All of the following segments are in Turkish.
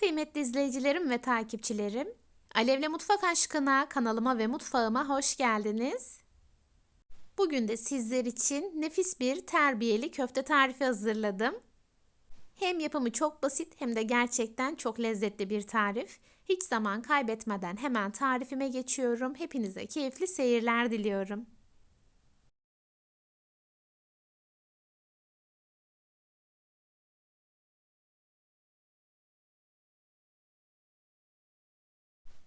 Kıymetli izleyicilerim ve takipçilerim, Alevle Mutfak Aşkına kanalıma ve mutfağıma hoş geldiniz. Bugün de sizler için nefis bir terbiyeli köfte tarifi hazırladım. Hem yapımı çok basit hem de gerçekten çok lezzetli bir tarif. Hiç zaman kaybetmeden hemen tarifime geçiyorum. Hepinize keyifli seyirler diliyorum.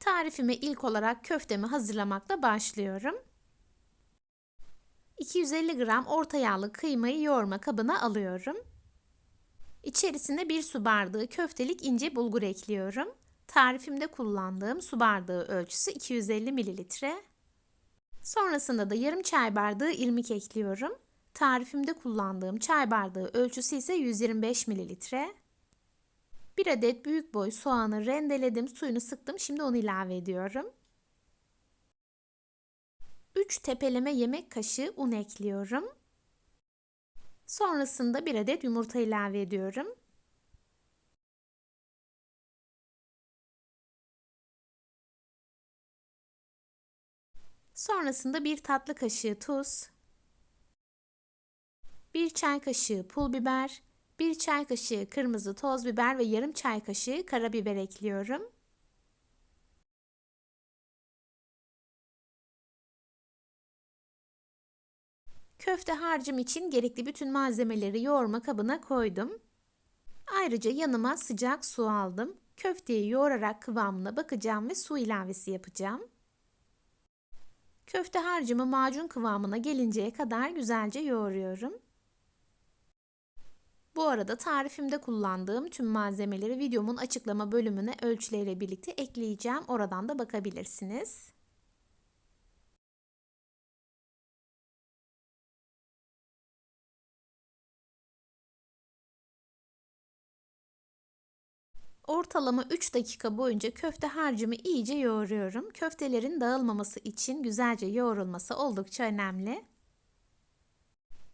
Tarifime ilk olarak köftemi hazırlamakla başlıyorum. 250 gram orta yağlı kıymayı yoğurma kabına alıyorum. İçerisine 1 su bardağı köftelik ince bulgur ekliyorum. Tarifimde kullandığım su bardağı ölçüsü 250 mililitre. Sonrasında da yarım çay bardağı irmik ekliyorum. Tarifimde kullandığım çay bardağı ölçüsü ise 125 mililitre. Bir adet büyük boy soğanı rendeledim, suyunu sıktım. Şimdi onu ilave ediyorum. 3 tepeleme yemek kaşığı un ekliyorum. Sonrasında bir adet yumurta ilave ediyorum. Sonrasında bir tatlı kaşığı tuz, bir çay kaşığı pul biber, 1 çay kaşığı kırmızı toz biber ve yarım çay kaşığı karabiber ekliyorum. Köfte harcım için gerekli bütün malzemeleri yoğurma kabına koydum. Ayrıca yanıma sıcak su aldım. Köfteyi yoğurarak kıvamına bakacağım ve su ilavesi yapacağım. Köfte harcımı macun kıvamına gelinceye kadar güzelce yoğuruyorum. Bu arada tarifimde kullandığım tüm malzemeleri videomun açıklama bölümüne ölçüleriyle birlikte ekleyeceğim. Oradan da bakabilirsiniz. Ortalama 3 dakika boyunca köfte harcımı iyice yoğuruyorum. Köftelerin dağılmaması için güzelce yoğrulması oldukça önemli.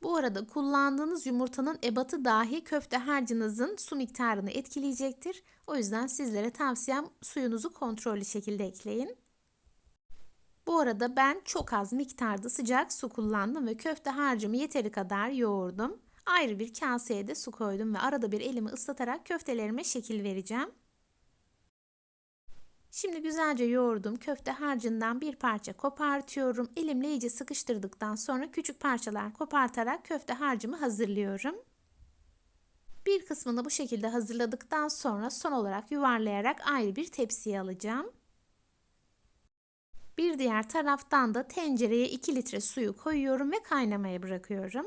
Bu arada kullandığınız yumurtanın ebatı dahi köfte harcınızın su miktarını etkileyecektir. O yüzden sizlere tavsiyem suyunuzu kontrollü şekilde ekleyin. Bu arada ben çok az miktarda sıcak su kullandım ve köfte harcımı yeteri kadar yoğurdum. Ayrı bir kaseye de su koydum ve arada bir elimi ıslatarak köftelerime şekil vereceğim. Şimdi güzelce yoğurdum. Köfte harcından bir parça kopartıyorum. Elimle iyice sıkıştırdıktan sonra küçük parçalar kopartarak köfte harcımı hazırlıyorum. Bir kısmını bu şekilde hazırladıktan sonra son olarak yuvarlayarak ayrı bir tepsiye alacağım. Bir diğer taraftan da tencereye 2 litre suyu koyuyorum ve kaynamaya bırakıyorum.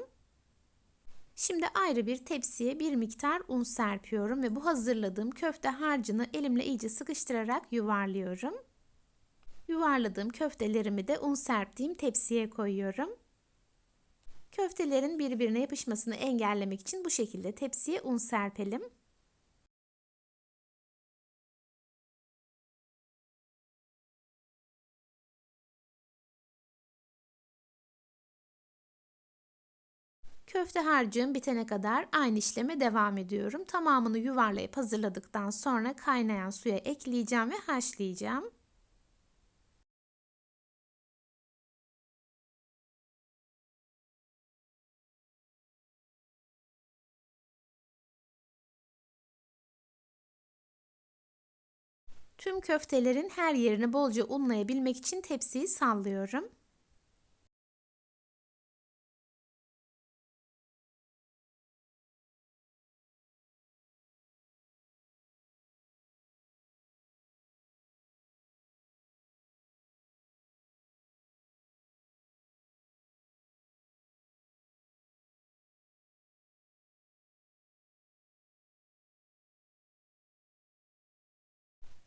Şimdi ayrı bir tepsiye bir miktar un serpiyorum ve bu hazırladığım köfte harcını elimle iyice sıkıştırarak yuvarlıyorum. Yuvarladığım köftelerimi de un serptiğim tepsiye koyuyorum. Köftelerin birbirine yapışmasını engellemek için bu şekilde tepsiye un serpelim. Köfte harcım bitene kadar aynı işleme devam ediyorum. Tamamını yuvarlayıp hazırladıktan sonra kaynayan suya ekleyeceğim ve haşlayacağım. Tüm köftelerin her yerini bolca unlayabilmek için tepsiyi sallıyorum.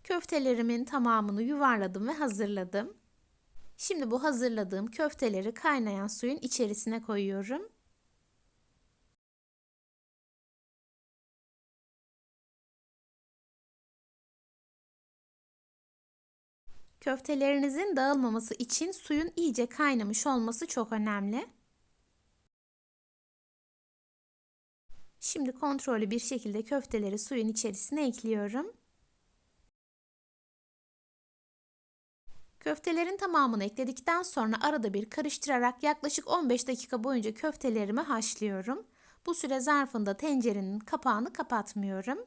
Köftelerimin tamamını yuvarladım ve hazırladım. Şimdi bu hazırladığım köfteleri kaynayan suyun içerisine koyuyorum. Köftelerinizin dağılmaması için suyun iyice kaynamış olması çok önemli. Şimdi kontrollü bir şekilde köfteleri suyun içerisine ekliyorum. Köftelerin tamamını ekledikten sonra arada bir karıştırarak yaklaşık 15 dakika boyunca köftelerimi haşlıyorum. Bu süre zarfında tencerenin kapağını kapatmıyorum.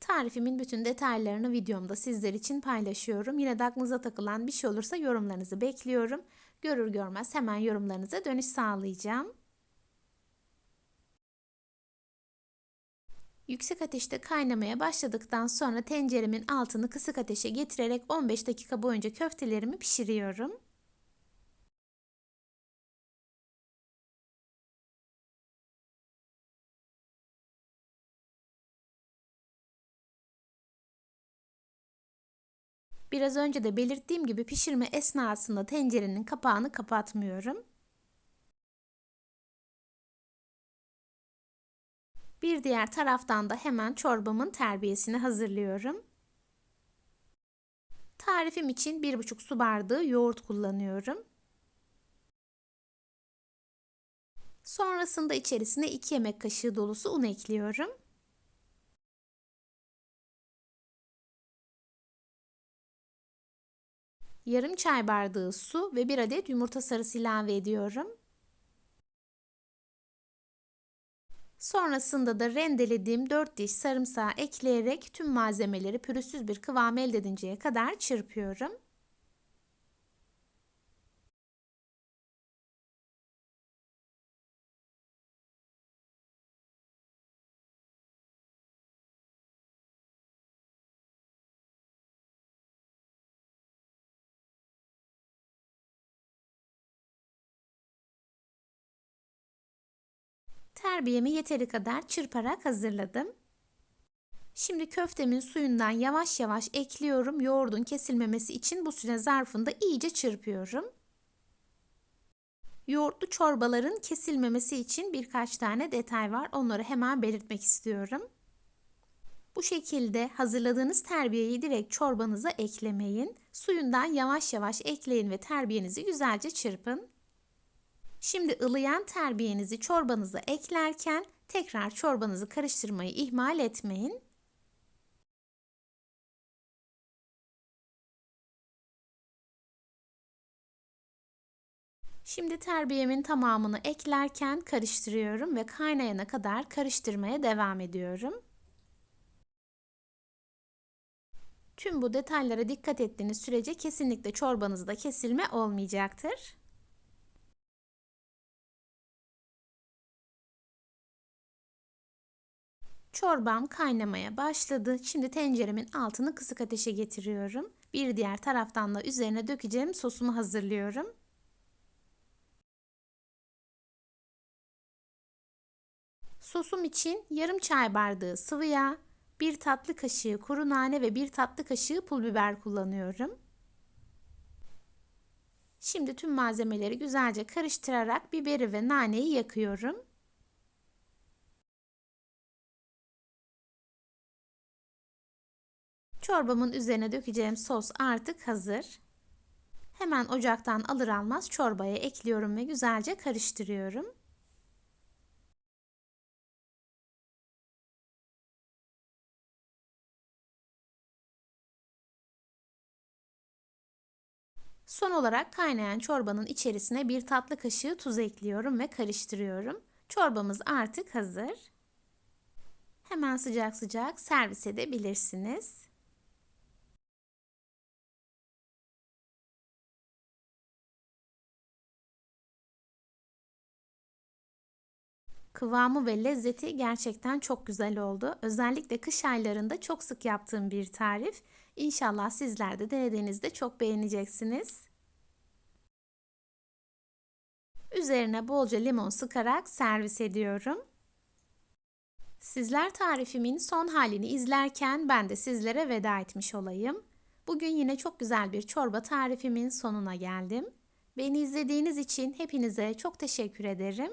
Tarifimin bütün detaylarını videomda sizler için paylaşıyorum. Yine de aklınıza takılan bir şey olursa yorumlarınızı bekliyorum. Görür görmez hemen yorumlarınıza dönüş sağlayacağım. Yüksek ateşte kaynamaya başladıktan sonra tenceremin altını kısık ateşe getirerek 15 dakika boyunca köftelerimi pişiriyorum. Biraz önce de belirttiğim gibi pişirme esnasında tencerenin kapağını kapatmıyorum. Bir diğer taraftan da hemen çorbamın terbiyesini hazırlıyorum. Tarifim için 1,5 su bardağı yoğurt kullanıyorum. Sonrasında içerisine 2 yemek kaşığı dolusu un ekliyorum. Yarım çay bardağı su ve bir adet yumurta sarısı ilave ediyorum. Sonrasında da rendelediğim 4 diş sarımsağı ekleyerek tüm malzemeleri pürüzsüz bir kıvam elde edinceye kadar çırpıyorum. Terbiyemi yeteri kadar çırparak hazırladım. Şimdi köftemin suyundan yavaş yavaş ekliyorum. Yoğurdun kesilmemesi için bu süre zarfında iyice çırpıyorum. Yoğurtlu çorbaların kesilmemesi için birkaç tane detay var. Onları hemen belirtmek istiyorum. Bu şekilde hazırladığınız terbiyeyi direkt çorbanıza eklemeyin. Suyundan yavaş yavaş ekleyin ve terbiyenizi güzelce çırpın. Şimdi ılıyan terbiyenizi çorbanıza eklerken tekrar çorbanızı karıştırmayı ihmal etmeyin. Şimdi terbiyemin tamamını eklerken karıştırıyorum ve kaynayana kadar karıştırmaya devam ediyorum. Tüm bu detaylara dikkat ettiğiniz sürece kesinlikle çorbanızda kesilme olmayacaktır. Çorbam kaynamaya başladı. Şimdi tenceremin altını kısık ateşe getiriyorum. Bir diğer taraftan da üzerine dökeceğim sosumu hazırlıyorum. Sosum için yarım çay bardağı sıvı yağ, bir tatlı kaşığı kuru nane ve bir tatlı kaşığı pul biber kullanıyorum. Şimdi tüm malzemeleri güzelce karıştırarak biberi ve naneyi yakıyorum. Çorbamın üzerine dökeceğim sos artık hazır. Hemen ocaktan alır almaz çorbaya ekliyorum ve güzelce karıştırıyorum. Son olarak kaynayan çorbanın içerisine bir tatlı kaşığı tuz ekliyorum ve karıştırıyorum. Çorbamız artık hazır. Hemen sıcak sıcak servis edebilirsiniz. Kıvamı ve lezzeti gerçekten çok güzel oldu. Özellikle kış aylarında çok sık yaptığım bir tarif. İnşallah sizler de denediğinizde çok beğeneceksiniz. Üzerine bolca limon sıkarak servis ediyorum. Sizler tarifimin son halini izlerken ben de sizlere veda etmiş olayım. Bugün yine çok güzel bir çorba tarifimin sonuna geldim. Beni izlediğiniz için hepinize çok teşekkür ederim.